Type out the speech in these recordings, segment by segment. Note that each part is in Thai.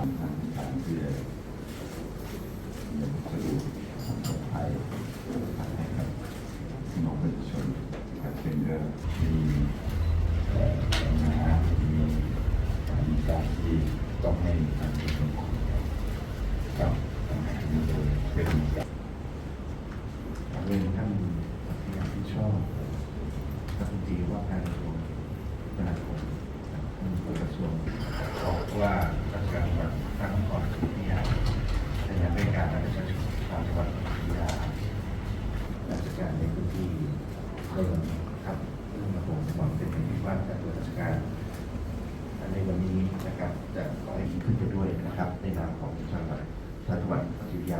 ามทางทารเพื่อเงินสะดวกปลอดภัยให้กับพี่น้องประชาชนเป็นเรื่องที่เอ่อนะฮะมีมีการที่ต้องให้ทางกระทรวง ครับเป็นกับเรียนท่านพยานที่ชอบรัฐมนตรีว่าการกระทรวงคมนาคมท่านกระทรวงบอกว่าราชการจังหวัดพระนครศรีอยุธยาได้ยังได้การประชาชนชาวจังหวัดอยุธยาราชการในพื้นที่เริ่มครับเริ่มมาผมหวังเป็นอย่างยิ่งว่าการตรวจราชการ ในวันนี้นะครับจะขอให้ดีขึ้นไปด้วยนะครับ ในนามของจังหวัดจังหวัดปัตตานี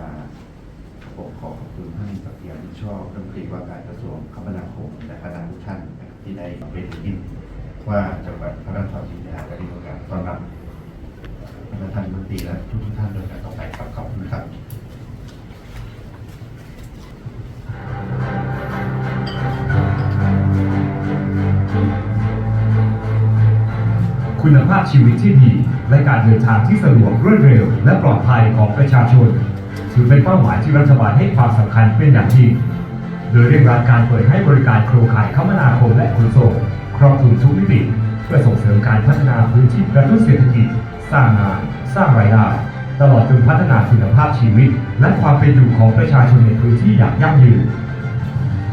ผมขอขอบคุณท่านปฏิญาณชอบรัฐมนตรีว่าการกระทรวงคมนาคมและคณะทุกท่านนะครับที่ได้เป็นยินว่าจังหวัดพระนครศรีอยุธยาได้มีโอกาสต้อนรับท่านรัฐมนตรีและ ท่านโดยการต่อไปครับขอบคุณครับคุณภาพชีวิตที่ดี และการเดินทางที่สะดวกรวดเร็ว และปลอดภัยของประชาชนถือเป็นเป้าหมายที่รัฐบาลให้ความสำคัญเป็นอย่างยิ่ง โดยเร่งรัดการเปิดให้บริการโครงข่ายคมนาคมและขนส่งครอบคลุมทุกมิติ เพื่อส่งเสริมการพัฒนาพื้นที่กระตุ้นเศรษฐกิจ สร้างงาน สร้างรายได้ ตลอดจนพัฒนาคุณภาพชีวิต และความเป็นอยู่ของประชาชนในพื้นที่อย่างยั่งยืน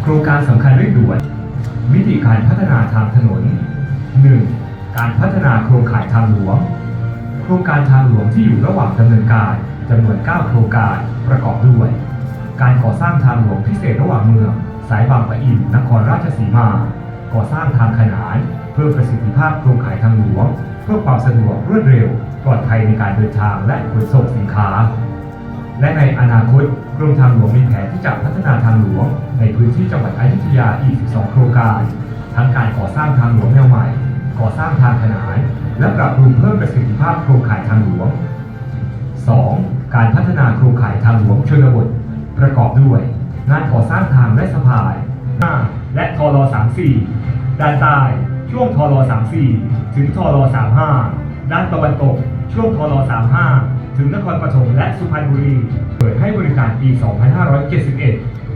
โครงการสำคัญเร่งด่วนมิติการพัฒนาทางถนน 1. การพัฒนาโครงข่ายทางหลวง โครงการทางหลวงที่อยู่ระหว่างดำเนินการจำนวน 9 โครงการประกอบด้วย การก่อสร้างทางหลวงพิเศษระหว่างเมือง สายบางปะอินนครราชสีมา ก่อสร้างทางขนาน เพิ่มประสิทธิภาพโครงข่ายทางหลวง เพื่อความสะดวกรวดเร็วปลอดภัยในการเดินทางและขนส่งสินค้า และในอนาคตกรมทางหลวงมีแผนที่จะพัฒนาทางหลวง ในพื้นที่จังหวัดอยุธยาอีก 12 โครงการ ทั้งการก่อสร้างทางหลวงแนวใหม่ ก่อสร้างทางขนาน และปรับปรุงเพิ่มประสิทธิภาพโครงข่ายทางหลวง 2. การพัฒนาโครงข่ายทางหลวงชนบท ประกอบด้วย งานก่อสร้างทางและสะพาน5และทล34ด้านใต้ช่วงทล34ถึงทล35 ด้านตะวันตก ช่วงทล35 ถึงนครปฐมและสุพรรณบุรี เปิดให้บริการปี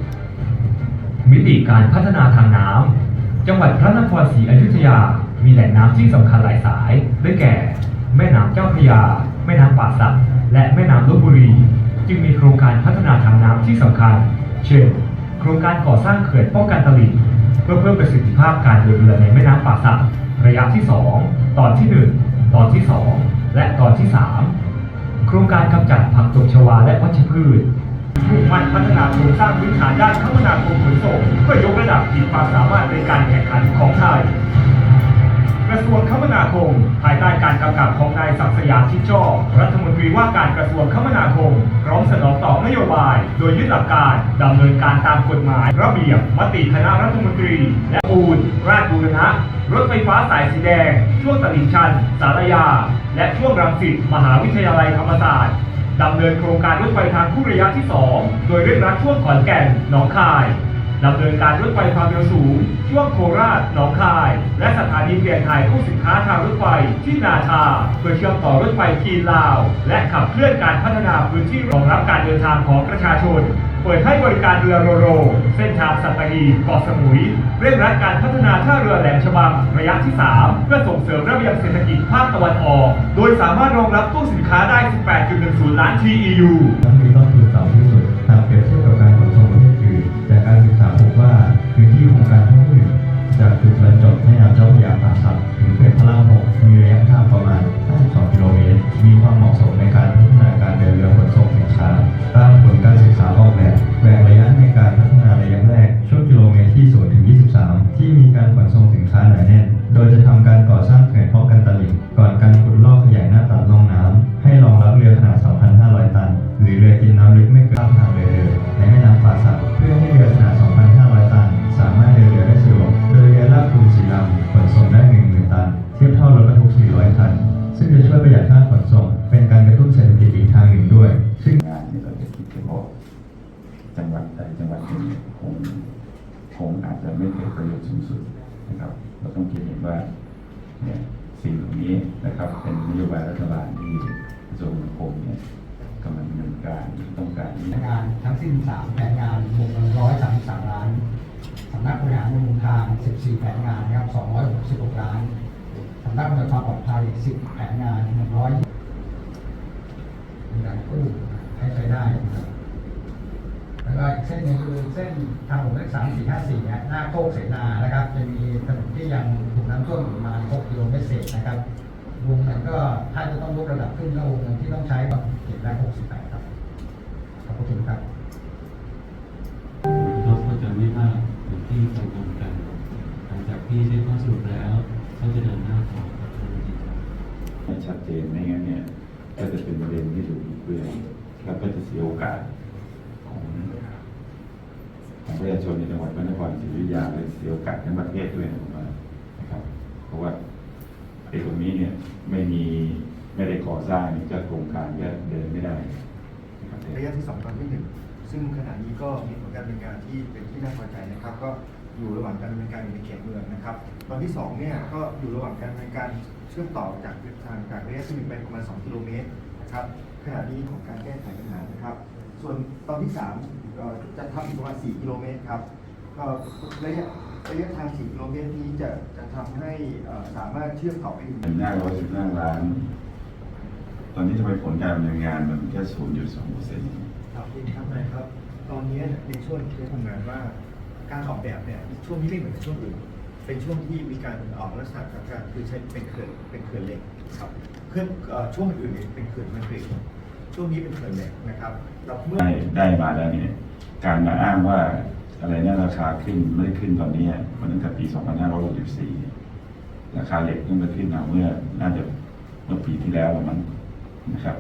2571 มิติการพัฒนาทางน้ำ จังหวัดพระนครศรีอยุธยา มีแหล่งน้ำที่สำคัญหลายสาย ได้แก่ แม่น้ำเจ้าพระยา แม่น้ำป่าสัก และแม่น้ำลบบุรี จึงมีโครงการพัฒนาทางน้ำที่สำคัญ เช่น โครงการก่อสร้างเขื่อนป้องกันตลิ่งเพื่อเพิ่มประสิทธิภาพการเดินเรือในแม่น้ำป่าสักระยะที่ 2 ตอนที่ 1 ตอนที่ 2 และตอนที่ 3 โครงการกำจัดผักตบชวาและวัชพืชมุ่งมั่นพัฒนาโครงสร้างพื้นฐานด้านคมนาคมขนส่งเพื่อยกระดับขีดความสามารถในการแข่งขันของไทย ระทรวงคมนาคม ภายใต้การกำกับของนายศักดิ์สยามชิดชอบรัฐมนตรีว่าการกระทรวงคมนาคมพร้อมสนองต่อนโยบาย โดยยึดหลักการดำเนินการตามกฎหมาย ระเบียบมติคณะรัฐมนตรี และปูนราชบูรณะ รถไฟฟ้าสายสีแดง ช่วงตลิ่งชัน สารยา และช่วงรังสิตมหาวิทยาลัยธรรมศาสตร์ดำเนินโครงการรถไฟทางคู่ระยะที่ 2 โดยเร่งรัดช่วงขอนแก่นหนองคาย ดำเนินการรถไฟความเร็วสูง ช่วงโคราชหนองคาย และสถานีเปลี่ยนถ่ายผู้สินค้าทางรถไฟที่นาชา เพื่อเชื่อมต่อรถไฟจีนลาว และขับเคลื่อนการพัฒนาพื้นที่รองรับการเดินทางของประชาชน เปิดให้บริการเรือโรโร เส้นทางสัตหีบเกาะสมุย เร่งรัดการพัฒนาท่าเรือแหลมฉบังระยะที่ 3 เพื่อส่งเสริมระเบียบเศรษฐกิจภาคตะวันออก โดยสามารถรองรับตู้สินค้าได้ 18.10 ล้าน TEU และมีต้นทุนต่ำที่สุดหาก จบแม่น้ำเจ้าพระยาป่าศักหรืเป็นพระรามหกมีระยะทางประมาณ 52 กิโลเมตร มีความเหมาะสมในการพัฒนาการเดินเรือขนส่งสินค้าตาม ใดจังหวัดหนึ่งคงคงอาจจะไม่เกิดประโยชน์สูงสุดนะครับ เราต้องคิดเห็นว่าเนี่ยสิ่งเหล่านี้นะครับ เป็นนโยบายรัฐบาลที่กระทรวงคมเนี่ยกำลังดำเนินการต้องการแผนงานทั้งสิ้น 3 แผนงานรวมกัน133ล้านสำนักบริหารบำรุงทาง 14 แผนงานนะครับ266 ล้านสำนักบริหารความปลอดภัย 10 แผนงาน 100มีการกู้ให้ใช้ได้นะครับแล้วก็อีก เส้นหนึงคือเส้นทางหลวงเลข3 4 5 4เนี่ยหน้าโคกเสนานะครับ จะมีถนนที่ยังถูกน้ำท่วมอยู่ประมาณ6กิโลเมตรเศษนะครับวงเงินก็ถ้าจะต้องยกระดับขึ้นก็วงเงินที่ต้องใช้แบบเจ็ดร้อยหกสิบแปดครับขอบคุณครับก็ก็จะไม่มากอย่างที่กังวลกันหลังจากที่ได้ข้อสรุปแล้วก็จะเดินหน้าต่อครับท่านรัฐมนตรีครับให้ชัดเจนไม่งั้นเนี่ยก็จะเป็นประเด็นที่ถูกบิดเบือนแล้วก็จะเสียโอกาสของ ประชาชนในจังหวัดพระนครศรีอยุธยาเลยเสียโอกาสทั้งประเทศด้วยนะผมว่านะครับ เพราะว่าไอ้ตรงนี้เนี่ยไม่มีไม่ได้ก่อสร้างนี่ก็โครงการก็เดินไม่ได้นะครับระยะที่สองตอนที่หนึ่งซึ่งขณะนี้ก็มีผลการดำเนินงานที่เป็นที่น่าพอใจนะครับ ก็อยู่ระหว่างการดำเนินการอยู่ในเขตเมืองนะครับ ตอนที่สองเนี่ยก็อยู่ระหว่างการดำเนินการเชื่อมต่อจากทางจากระยะที่หนึ่งไปประมาณ2กิโลเมตรนะครับขณะนี้ของการแก้ไขปัญหานะครับ ส่วนตอนที่สาม เอ่อจะทำอีกประมาณ4กิโลเมตรครับก็ระยะระยะทาง 4 กิโลเมตรนี้จะจะทำให้เอ่อสามารถเชื่อมต่อไปถึงหนึ่งหน้าร้อยสิบห้าล้าน ตอนนี้ทำไมผลการดำเนินงานมันแค่ศูนย์จุดสองเปอร์เซ็นต์ครับดีครับนายครับ ตอนนี้ในช่วงที่ทำงานว่า การออกแบบเนี่ยช่วงนี้ไม่เหมือนกับช่วงอื่น เป็นช่วงที่มีการออกลักษณะของการคือใช้เป็นเขื่อนเป็นเขื่อนเหล็กครับเพื่อนเอ่อช่วงอื่นๆเนี่ยเป็นเขื่อนคอนกรีตช่วงนี้เป็นเขื่อนเหล็กนะครับเราเมื่อได้ได้มาแล้วเนี่ย การมาอ้างว่าอะไรเนี่ยราคาขึ้นไม่ได้ขึ้นตอนนี้มันตั้งแต่ปี 2564 ราคาเหล็กเพิ่งมาขึ้นมาเมื่อน่าจะเมื่อปีที่แล้วละมั้งนะครับ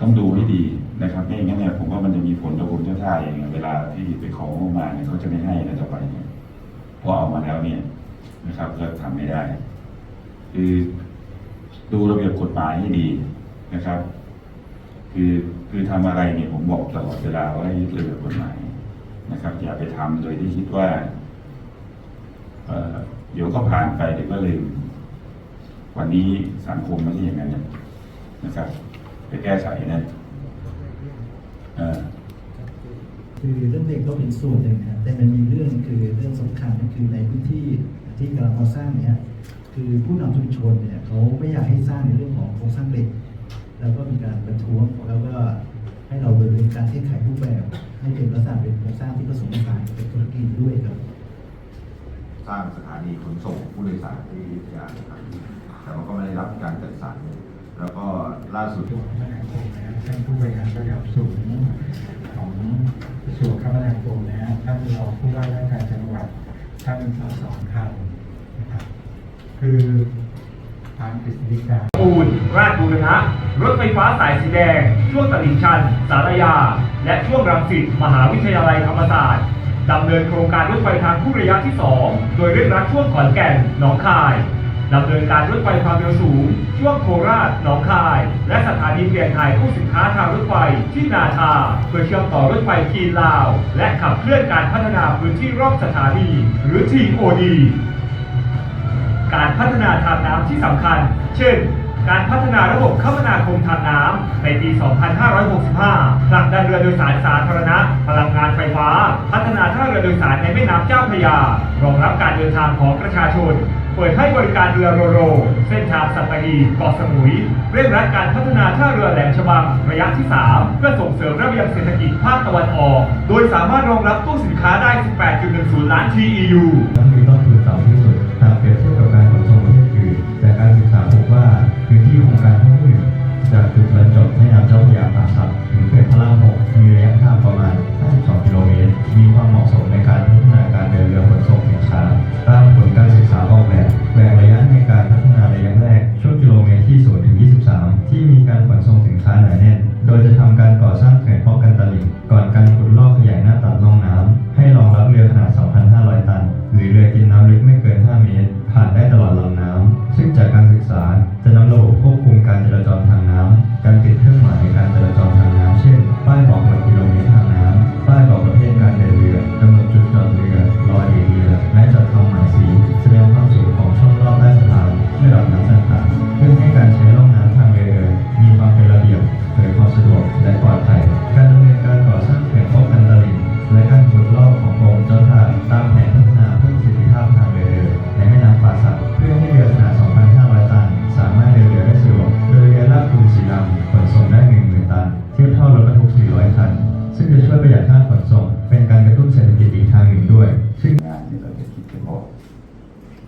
ต้องดูให้ดีนะครับไม่งั้นเนี่ยผมว่ามันจะมีผลต่อคุณเจ้าท่าเองเวลาที่ไปของมาเนี่ยเขาจะไม่ให้นะต่อไปเนี่ยพราะเอามาแล้วเนี่ยนะครับก็ทำไม่ได้ คือดูระเบียบกฎหมายให้ดีนะครับ คือ คือทำอะไรเนี่ยผมบอกตลอดเวลาว่าให้ยึดระเบียบกฎหมายนะครับ อย่าไปทำโดยที่คิดว่าเอ่อเดี๋ยวก็ผ่านไปเดี๋ยวก็ลืมวันนี้สังคมไม่ใช่อย่างนั้นนะนะครับ ไปแก้ไขนะเอ่อคือเรื่องเด็กก็เป็นส่วนหนึ่งครับแต่มันมีเรื่องคือเรื่องสำคัญก็คือในพื้นที่ที่กำลังมาสร้างเนี่ยคือผู้นำชุมชนเนี่ยเขาไม่อยากให้สร้างในเรื่องของโครงสร้างเหล็ก แล้วก็มีการประท้วงแล้วก็ ให้เราดำเนินการแก้ไขรูปแบบ ให้เป็นลักษณะเป็นโครงสร้างที่ผสมผสานกับธุรกิจด้วยครับ สร้างสถานีขนส่งผู้โดยสารที่อยุธยานะครับแต่มันก็ไม่ได้รับการจัดสรรแล้วก็ล่าสุดส่วนคมนาคมนะท่านผู้บริหารระดับสูงของกระทรวงคมนาคมนะฮะท่านรองผู้ว่าราชการจังหวัดท่านสสคำนะครับคือ ทางกฤษฎีกาปูนราชบูรณะ รถไฟฟ้าสายสีแดง ช่วงตลิ่งชัน สารยา และช่วงรังสิตมหาวิทยาลัยธรรมศาสตร์ดำเนินโครงการรถไฟทางคู่ระยะที่ 2 โดยเร่งรัดช่วงขอนแก่นหนองคายดำเนินการรถไฟความเร็วสูง ช่วงโคราชหนองคาย และสถานีเปลี่ยนถ่ายผู้สินค้าทางรถไฟที่นาทาเพื่อเชื่อมต่อรถไฟจีนลาว และขับเคลื่อนการพัฒนาพื้นที่รอบสถานี หรือ TOD การพัฒนาทางน้ำที่สำคัญ เช่น การพัฒนาระบบคมนาคมทางน้ำในปี 2565ผลักดันเรือโดยสารสาธารณะ พลังงานไฟฟ้า พัฒนาท่าเรือโดยสารในแม่น้ำเจ้าพระยา รองรับการเดินทางของประชาชนเปิดให้บริการเรือโรโร เส้นทางสัตหีบเกาะสมุย เร่งรัดการพัฒนาท่าเรือแหลมฉบังระยะที่ 3 เพื่อส่งเสริมระเบียบเศรษฐกิจภาคตะวันออก โดยสามารถรองรับตู้สินค้าได้ 18.10 ล้าน TEU นั้นมีต้นทุนต่ำที่ จากจุดบรรจบแม่น้ำเจ้าพระยาป่าสักถึงเขื่อนพระรามหกมีระยะทางประมาณ 52 กิโลเมตร มีความเหมาะสมในการพัฒนาการเดินเรือขนส่ง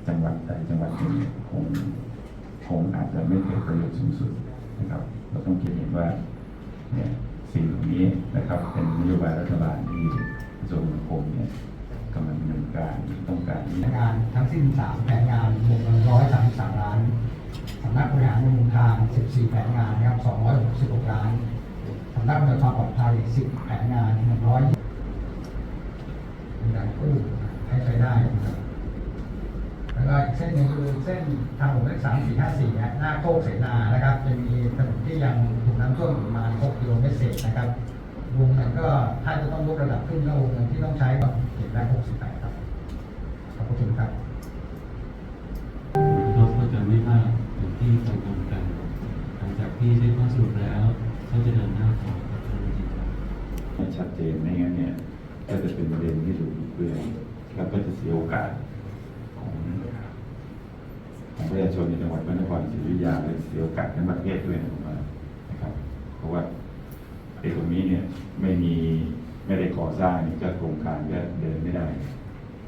จังหวัดใดจังหวัดหนึ่งคงคงอาจจะไม่เกิดประโยชน์สูงสุดนะครับ เราต้องคิดเห็นว่าเนี่ยสิ่งเหล่านี้นะครับเป็นนโยบายรัฐบาลที่กระทรวงสังคมเนี่ยกำลังดำเนินการต้องการแผนงานทั้งสิ้น 3 แผนงานวงเงิน133 ล้านสำนักบริหารบำรุงทาง 14 แผนงานนะครับ266 ล้านสำนักบริหารความปลอดภัย 10 แผนงาน 100เป็นการกู้ให้ใช้ได้นะครับแล้วก็ อีกเส้นหนึงคือเส้นทางหลวงเลข3 4 5 4เนี่ยหน้าโคกเสนานะครับจะมีถนนที่ยังถูกน้ำท่วมอยู่ประมาณ6กิโลเมตรเศษนะครับวงเงินก็ถ้าจะต้องยกระดับขึ้นก็วงเงินที่ต้องใช้ก็เก็บได้68ครับขอบคุณครับเขาก็จะไม่มากอย่างที่กังวลกัน หลังจากที่ได้ข้อสรุปแล้วเขาจะเดินหน้าต่อกับธุรกิจครับไม่ชัดเจนไม่งั้นเนี่ยก็จะเป็นประเด็นที่ถูกบิดเบือนแล้วก็จะเสียโอกาสของ ของประชาชนในจังหวัดพระนครศรีอยุธยาและเสียโอกาสทั้งประเทศด้วยนะผมว่านะครับ เพราะว่าไอ้ตรงนี้เนี่ยไม่มีไม่ได้ก่อสร้างนี่ก็โครงการก็เดินไม่ได้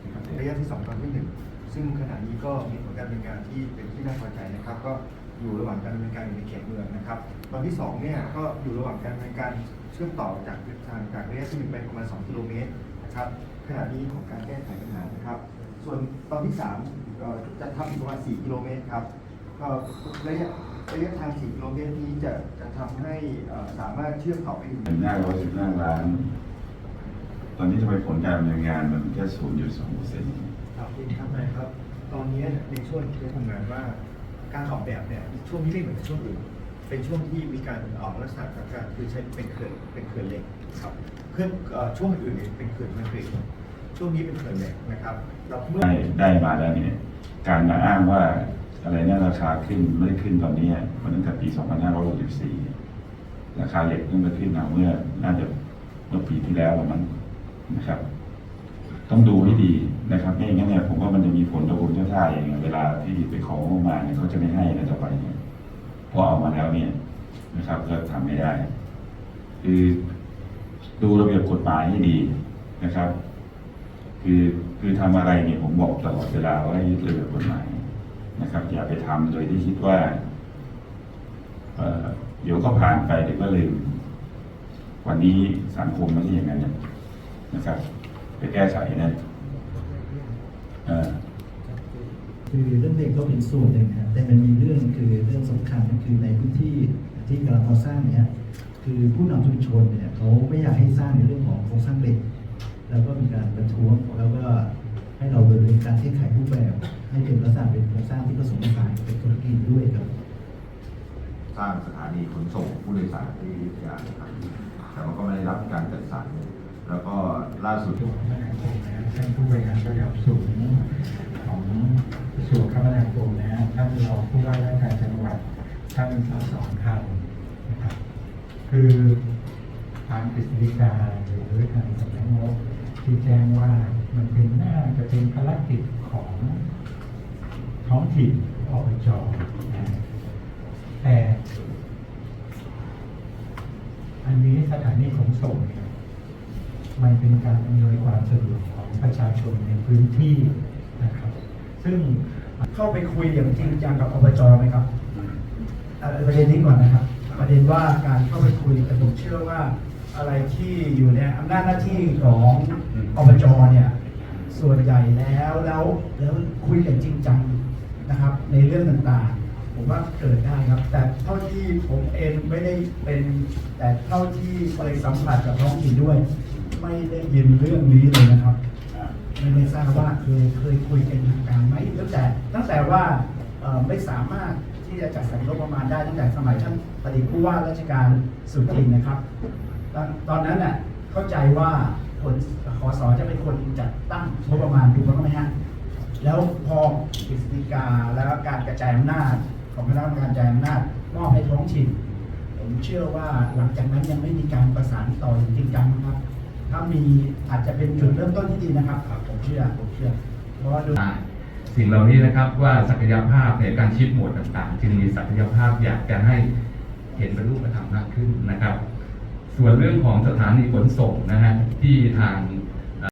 นะครับระยะที่สองตอนที่หนึ่งซึ่งขณะนี้ก็มีผลการดำเนินการที่เป็นที่น่าพอใจนะครับ ก็อยู่ระหว่างการดำเนินการอยู่ในเขตเมืองนะครับ ตอนที่สองเนี่ยก็อยู่ระหว่างการดำเนินการเชื่อมต่อจากทางจากระยะที่หนึ่งไปประมาณ 2 กิโลเมตรนะครับขณะนี้ของการแก้ไขปัญหานะครับ ส่วนตอนที่สามเอ่อจะทำอีกประมาณ4กิโลเมตรครับก็ระยะระยะทาง4กิโลเมตรนี้จะจะทำให้เอ่อสามารถเชื่อมต่อไปถึงเป็นหน้าร้อยสิบห้าล้าน ตอนนี้ทำไมผลการดำเนินงานมันแค่ศูนย์จุดสองเปอร์เซ็นต์ครับคุณครับนายครับ ตอนนี้ในช่วงที่ทำงานว่าการออกแบบเนี่ยช่วงนี้ไม่เหมือนช่วงอื่น เป็นช่วงที่มีการออกลักษณะของการคือใช้เป็นเขื่อนเป็นเขื่อนเหล็กครับเครื่องเอ่อช่วงอื่นเนี่ยเป็นเขื่อนคอนกรีต ช่วงนี้เป็นเขื่อนเหล็กนะครับเราเมื่อได้ได้มาแล้วเนี่ยการมาอ้างว่าอะไรเนี่ยราคาขึ้นไม่ได้ขึ้นตอนนี้มันตั้งแต่ปี 2564 ราคาเหล็กเพิ่งมาขึ้นมาเมื่อน่าจะเมื่อปีที่แล้วละมั้งนะครับ ต้องดูให้ดีนะครับไม่อย่างนั้นเนี่ยผมว่ามันจะมีผลต่อกรมเจ้าท่าเองอะเวลาที่ไปของมาเนี่ยเขาจะไม่ให้นะต่อไปเนี่ยพอเอามาแล้วเนี่ยนะครับก็ทำไม่ได้ คือดูระเบียบกฎหมายให้ดีนะครับ คือคือทำอะไรเนี่ยผมบอกตลอดเวลาว่าให้ยึดระเบียบกฎหมายนะครับ อย่าไปทำโดยที่คิดว่าเออเดี๋ยวก็ผ่านไปเดี๋ยวก็ลืม วันนี้สังคมไม่ใช่อย่างนั้นนะนะครับ ไปแก้ไขนะคือเรื่องเด็กก็เป็นส่วนหนึ่งนะแต่มันมีเรื่องคือเรื่องสำคัญก็คือในพื้นที่ที่กำลังก่อสร้างเนี่ยคือผู้นำชุมชนเนี่ยเขาไม่อยากให้สร้างในเรื่องของโครงสร้างเหล็ก แล้วก็มีการประท้วงแล้วก็ให้เราดำเนินการแก้ไขรูปแบบ ให้เป็นลักษณะเป็นโครงสร้างที่ผสมผสานเป็นธุรกิจด้วยครับสร้างสถานีขนส่งผู้โดยสารที่อยุธยานะครับแต่มันก็ไม่ได้รับการจัดสรรแล้วก็ล่าสุดส่วนคมนาคมนะท่านผู้บริหารระดับสูงของกระทรวงคมนาคมนะท่านรองผู้ว่าราชการจังหวัดท่านสสคันนะครับคือทางกฤษฎีกาหรือทาง ที่แจ้งว่ามันเป็นน่าจะเป็นภารกิจของท้องถิ่นอบจนะแต่อันนี้สถานีขนส่งมันเป็นการอำนวยความสะดวกของประชาชนในพื้นที่นะครับ ซึ่งเข้าไปคุยอย่างจริงจังกับอบจไหมครับประเด็นนี้ก่อนนะครับ ประเด็นว่าการเข้าไปคุยแต่ผมเชื่อว่า อะไรที่อยู่ในอำนาจหน้าที่ของอบจเนี่ยส่วนใหญ่แล้วแล้วแล้วคุยกันจริงจังนะครับ ในเรื่องต่างๆ ผมว่าเกิดได้ครับ แต่เท่าที่ผมเองไม่ได้เป็น แต่เท่าที่เคยสัมผัสกับท้องถิ่นด้วย ไม่ได้ยินเรื่องนี้เลยนะครับไม่ได้ทราบว่าเคยเคยคุยกันทางการไหมตั้งแต่ตั้งแต่ว่าไม่สามารถที่จะจัดสรรงบประมาณได้ตั้งแต่สมัยท่านปฏิผู้ว่าราชการสุทินนะครับ อนตอนนั้นน่ะเข้าใจว่าผลขอสอจะเป็นคนจัดตั้งงบประมาณถูกต้องไหมฮะแล้วพอกฤษฎีกาแล้วการกระจายอำนาจของคณะกรรมการกระจายอำนาจมอบให้ท้องถิ่น ผมเชื่อว่าหลังจากนั้นยังไม่มีการประสานต่ออย่างจริงจังนะครับ ถ้ามีอาจจะเป็นจุดเริ่มต้นที่ดีนะครับผมเชื่อผมเชื่อ เพราะว่าดูสิ่งเหล่านี้นะครับว่าศักยภาพในการชิดหมวดต่างๆ จึงมีศักยภาพอยากจะให้เห็นเป็นรูปธรรมมากขึ้นนะครับ ส่วนเรื่องของสถานีขนส่งนะฮะที่ทาง